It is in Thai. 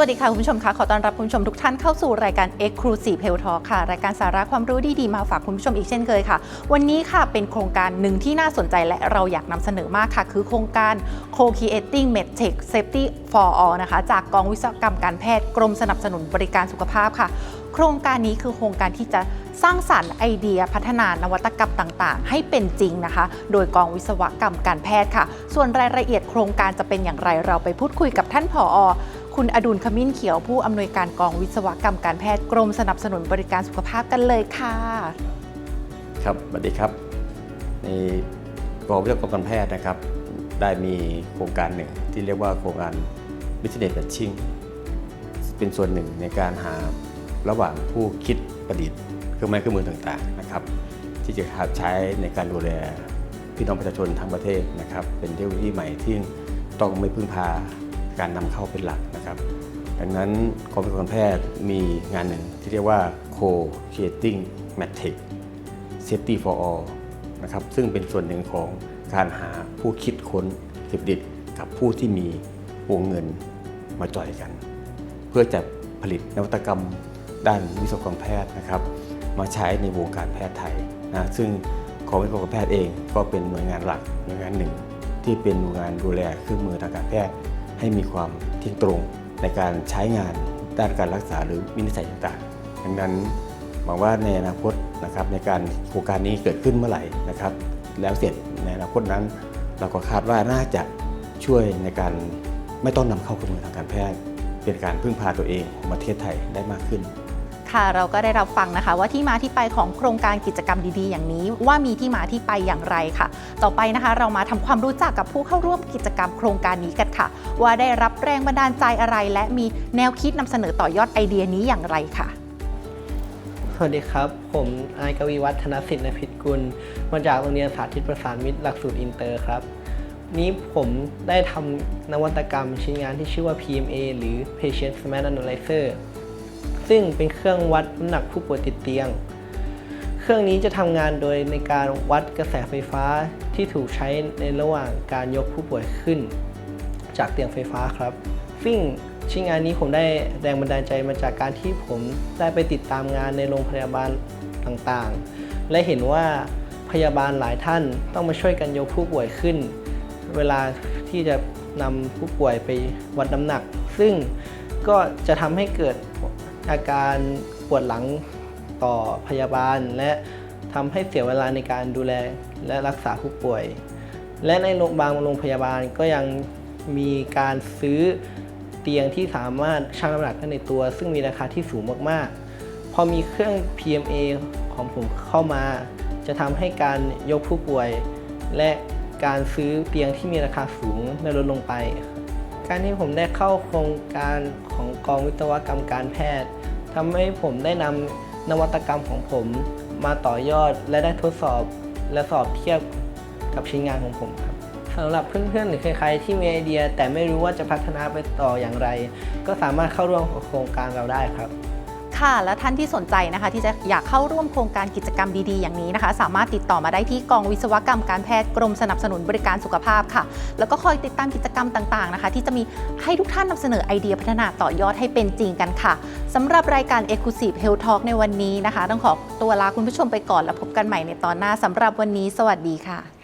วัสดีค่ะคุณผู้ชมคะขอต้อนรับคุณผู้ชมทุกท่านเข้าสู่รายการ Exclusive Health Talk ค่ะ รายการสาระความรู้ดีๆ มาฝากคุณผู้ชมอีกเช่นเคยค่ะ วันนี้ค่ะเป็นโครงการหนึ่งที่น่าสนใจและเราอยากนำเสนอมากค่ะ คือโครงการ Co-creating MedTech Safety for All นะคะ จากกองวิศวกรรมการแพทย์กรมสนับสนุนบริการสุขภาพค่ะ โครงการนี้คือโครงการที่จะสร้างสรรค์ไอเดียพัฒนานวัตกรรมต่างๆ ให้เป็นจริงนะคะ โดยกองวิศวกรรมการแพทย์ค่ะ ส่วนรายละเอียดโครงการจะเป็นอย่างไรเราไปพูดคุยกับท่านผอ คุณอดุลขมิ้นเขียวผู้อำนวยการกองวิศวกรรมการแพทย์กรมสนับสนุนบริการสุขภาพกันเลยค่ะ ครับสวัสดีครับ ในกองวิศวกรรมการแพทย์นะครับ ได้มีโครงการหนึ่งที่เรียกว่าโครงการ Business Matching เป็นส่วนหนึ่งในการหาระหว่างผู้คิดประดิษฐ์เครื่องไม้เครื่องมือต่างๆนะครับ ที่จะใช้ในการดูแลพี่น้องประชาชนทั้งประเทศนะครับ เป็นเทคโนโลยีใหม่ที่ต้องไม่พึ่งพา การนำเข้าเป็นหลักนะครับ ดังนั้นกองวิศวกรรมการแพทย์มีงานหนึ่งที่เรียกว่า Co-creating MedTech Safety for All นะครับซึ่งเป็นส่วนหนึ่งของการหาผู้คิดค้นสิบดิตกับผู้ที่มีวงเงินมาจ่อยกัน เพื่อจะผลิตนวัตกรรมด้านวิศวกรรมแพทย์นะครับ มาใช้ในวงการแพทย์ไทยนะซึ่งกองวิศวกรรมแพทย์เองก็เป็นหน่วยงานหลักหน่วยงานหนึ่ง ที่เป็นหน่วยงานดูแลเครื่องมือทางการแพทย์ ให้มีความเที่ยงตรงในการใช้งานด้านการรักษาหรือวินิจฉัยต่างๆ ดังนั้นหวังว่าในอนาคตนะครับในการโครงการนี้เกิดขึ้นเมื่อไหร่นะครับ แล้วเสร็จในอนาคตนั้น เราก็คาดว่าน่าจะช่วยในการไม่ต้องนำเข้าเครื่องมือทางการแพทย์ เป็นการพึ่งพาตัวเองของประเทศไทยได้มากขึ้น ค่ะเราก็ได้รับฟังนะคะ ว่าที่มาที่ไปของโครงการกิจกรรมดีๆ อย่างนี้ ว่ามีที่มาที่ไปอย่างไรค่ะ ต่อไปนะคะเรามาทำความรู้จักกับผู้เข้าร่วมกิจกรรมโครงการนี้กันค่ะ ว่าได้รับแรงบันดาลใจอะไร และมีแนวคิดนำเสนอต่อยอดไอเดียนี้อย่างไรค่ะสวัสดีครับ ผมนายกวีวัฒนสิทธิ์นพิษกุล มาจากโรงเรียนสาธิตประสานมิตรหลักสูตรอินเตอร์ครับ นี้ผมได้ทำนวัตกรรมชิ้นงานที่ชื่อว่า PMA หรือ Patient Smart Analyzer ซึ่งเป็นเครื่องวัดน้ำหนักผู้ป่วยติดเตียง เครื่องนี้จะทำงานโดยในการวัดกระแสไฟฟ้าที่ถูกใช้ในระหว่างการยกผู้ป่วยขึ้น จากเตียงไฟฟ้าครับซึ่งชิ้นงานนี้ผมได้แรงบันดาลใจมาจากการที่ผมได้ไปติดตามงานในโรงพยาบาลต่างๆ และเห็นว่าพยาบาลหลายท่านต้องมาช่วยกันยกผู้ป่วยขึ้น เวลาที่จะนำผู้ป่วยไปวัดน้ำหนัก ซึ่งก็จะทำให้เกิด อาการปวดหลังต่อพยาบาล และทำให้เสียเวลาในการดูแลและรักษาผู้ป่วย และในโรงพยาบาลโรงพยาบาลก็ยังมีการซื้อเตียงที่สามารถชั่งน้ำหนักได้ในตัว ซึ่งมีราคาที่สูงมากๆ พอมีเครื่อง PMA ของผมเข้ามา จะทำให้การยกผู้ป่วย และการซื้อเตียงที่มีราคาสูงได้ลดลงไป การที่ผมได้เข้าโครงการของกองวิศวกรรมการแพทย์ ทำให้ผมได้นำนวัตกรรมของผมมาต่อยอดและได้ทดสอบและสอบเทียบกับชิ้นงานของผมครับสำหรับเพื่อนๆหรือใครๆที่มีไอเดีย แต่ไม่รู้ว่าจะพัฒนาไปต่ออย่างไร ก็สามารถเข้าร่วมโครงการเราได้ครับ ค่ะ และท่านที่สนใจนะคะ ที่จะอยากเข้าร่วมโครงการกิจกรรมดีๆ อย่างนี้นะคะ สามารถติดต่อมาได้ที่กองวิศวกรรมการแพทย์กรมสนับสนุนบริการสุขภาพค่ะ แล้วก็คอยติดตามกิจกรรมต่างๆนะคะ ที่จะมีให้ทุกท่านนำเสนอไอเดียพัฒนาต่อยอดให้เป็นจริงกันค่ะสำหรับรายการ Exclusive Health Talk ในวันนี้นะคะ ต้องขอตัวลาคุณผู้ชมไปก่อนแล้วพบกันใหม่ในตอนหน้าสำหรับวันนี้ สวัสดีค่ะ